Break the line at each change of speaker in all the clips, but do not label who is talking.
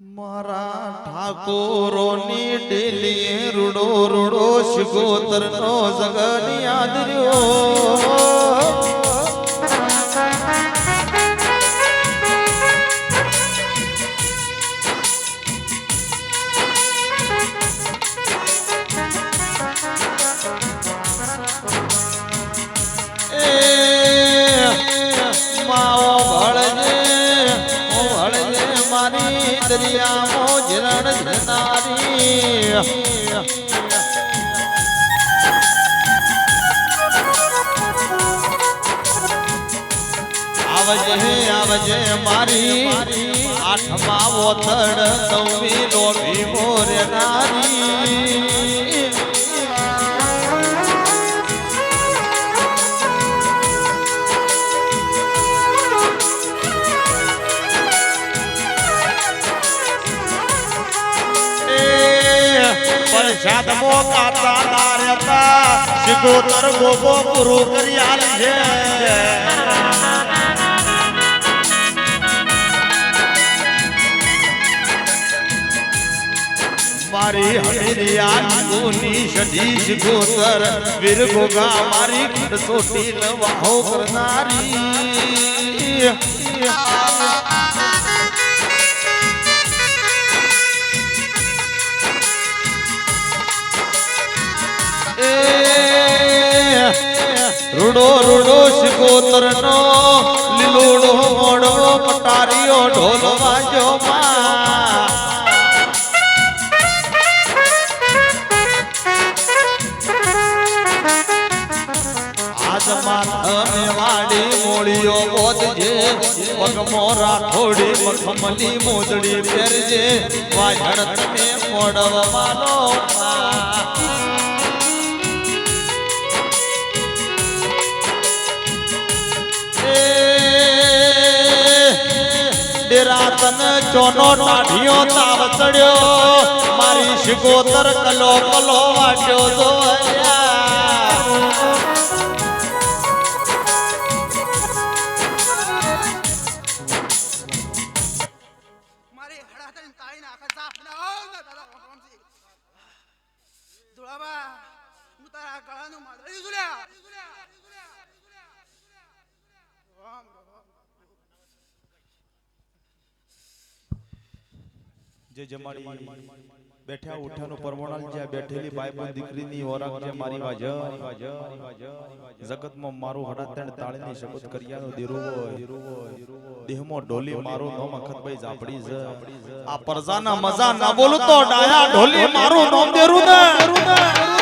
મારા ઠાકોરોની ડેલી રૂડો રૂડો શિગોતર નો જગન યાદ રહ્યો. દરિયામાં ઝરણ જનારી આવજે આવજે મારી આઠમા ઓથડ નવમી મોરે નારી. પ્રસાદ મોકાતા ના રહેતા શિગોતર ગોગો પૂરું કરી આલી છે મારી હરિયા ગુની સધીશ ગોતર વીર ગોગા મારી ખડસોટી નવાહો કરનારી. રૂડો રૂડો શિકોતર નો લીલોડો મોડો પટારીઓ ઢોલો વાજો પગમો રાખોડી મખમલી મોજડી પહેરજે વાજણ તમે મોડવવાનો તન ચોનો ટાઢિયો તાવ ચડ્યો. મારી શિકોતર કલો પલો વાટ્યો જોયા જે જમાડી બેઠા ઉઠાનો પરમોણાલ જ્યાં બેઠેલી બાઈ પણ દીકરીની ઓરાક જે મારી વાજ જગતમાં મારું હડાતણ તાળીની શપથ કર્યાનો દેરુવો દેહમાં ઢોલી મારું નોમ અખતભાઈ ઝાપડી જ આ પરજાના મજા ના બોલું તો ડાયા ઢોલી મારું નોમ દેરું ને.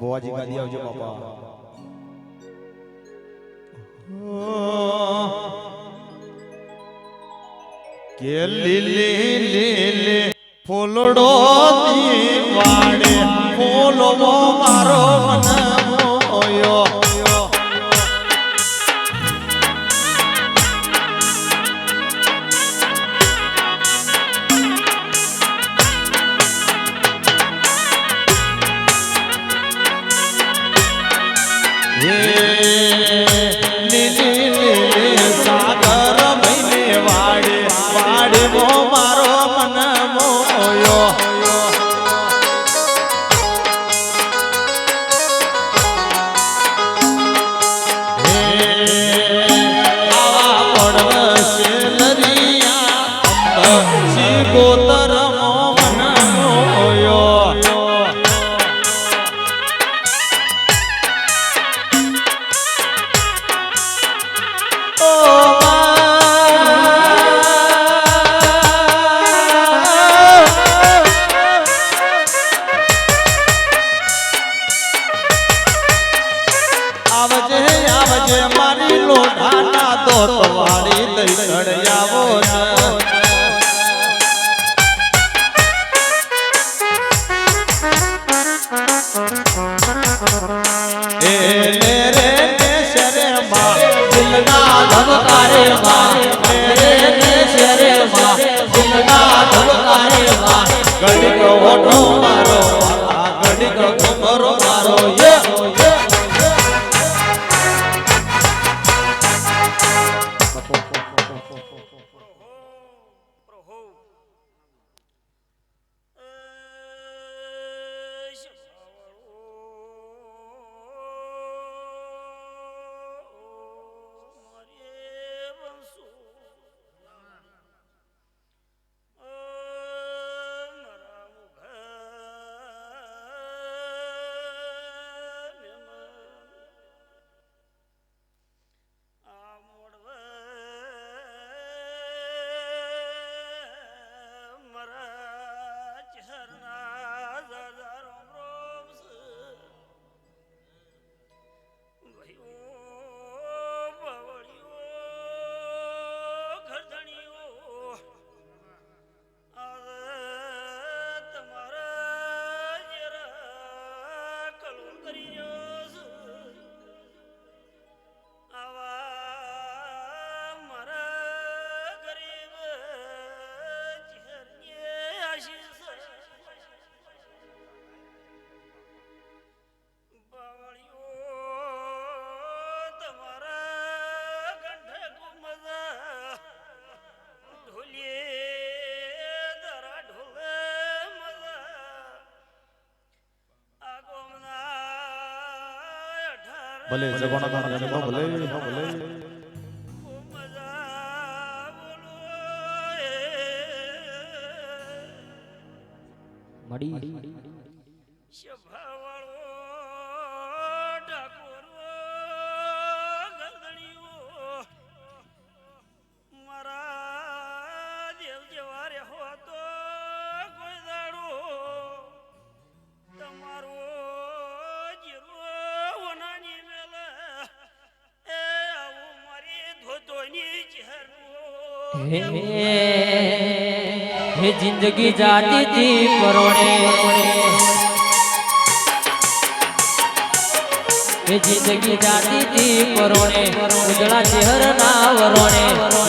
બોવાજી ગાદી આવજો બાપા કે લીલી લીલી ફૂલડો દીવાડે ફૂલવો મારો મન
ધબકારે માં રે રે શરે માં
ભલે જગોના ગામ જાને બહુ ભલે બહુ ભલે
મજા હે
જિંદગી જાતી થી પરોણે. જિંદગી જાતી થી પરોણે, ઉજળા ચહેર ના વરોણે.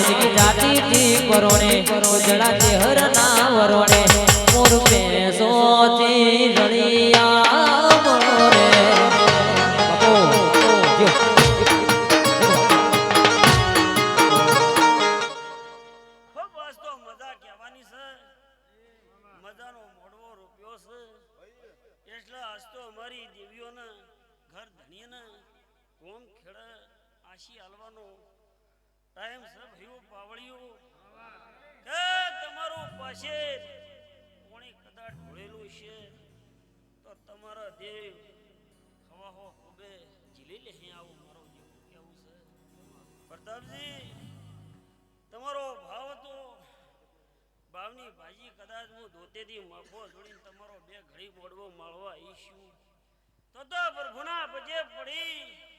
જિંદગી જાતી થી પરોણે, ઉજળા ચહેર ના વરોણે. મોર પેસો થી રણિયા
કોમ ખેડે, આશી હાલવાનો ટાઈમ છે, ભાઈઓ પાવળીઓ. કે તમારું પાસે કોણી કદાચ ઢોળેલું છે, તો તમારા દેવ હવા હો ખૂબે જીલી લે અહીં આવું મારો જેવું કેવું છે. પ્રતાપજી, તમારો ભાવ હતો ભાવની ભાજી કદાચ હું ધોતેથી માફો જોડીને તમારો બે ઘડી મોડવો માળવા ઈશું તો તો પ્રભુના પજે પડી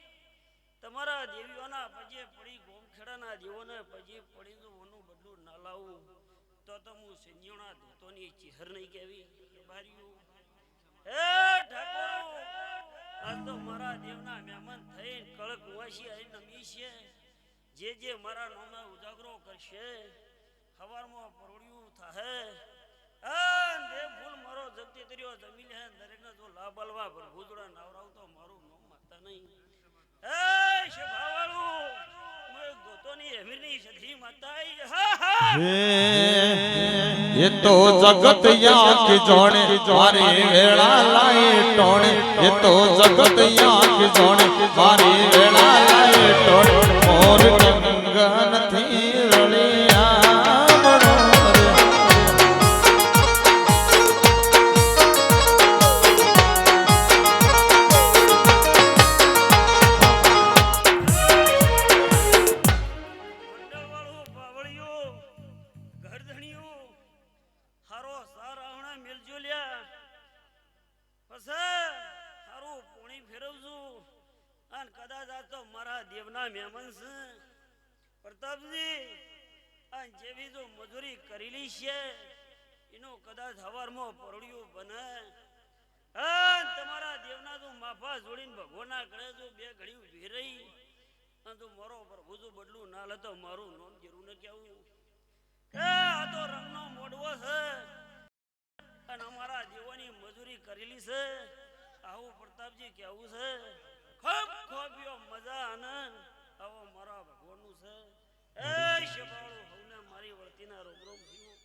તમારા દેવીઓના પજે પડી ગોમખેડાના દેવોને પજે પડી જો ઓનું બદલું ના લાવું, તો તો હું સંજીવના ધોતોની ચિહર નહીં કહેવી. બારીઓ. હે ઠાકોર, આજ તો મારા દેવના મહેમાન થઈને કળક વાસી આવીને નમી છે. જે જે મારા નામે ઉજાગરો કરશે, હવારમાં પરોડિયું થાહે. આ દેવ ભૂલ મારો જગતી તર્યો જમી લે દરેકને જો લાભ આલવા ભરભૂતડા નાવરાવ તો મારું નામ માતા નહીં. એ
તો જગત યાક જોણે મારી વેળા લાઈ ટોણે. એ તો જગત યાક જોણે મારી વેળા લાઈ ટોણે. મોર
અને કદાચ આ તો મારા દેવના મહેમાન છે. પ્રતાપજી અને જેવી જો મજૂરી કરેલી છે, એનો કદાચ હવારમાં પરડિયું બને. તમારા દેવના જો માફા જોડીને ભગવાનના ગળે જો બે ઘડી ઊભી રહી અને તું મારો પ્રભુ જો બદલું ના લેતો મારું નોમ જરૂર ન કેવું કે આ તો રંગનો મોડવો છે. અને અમારા દેવોની મજૂરી કરેલી છે. આવું પ્રતાપજી કેવું છે. ખૂબ ખોબ્યો મજા આનંદ. આવો મારા ભગવાનનું છે. એ શબાળો હવને મારી વર્તીના રોમ રોમ થયું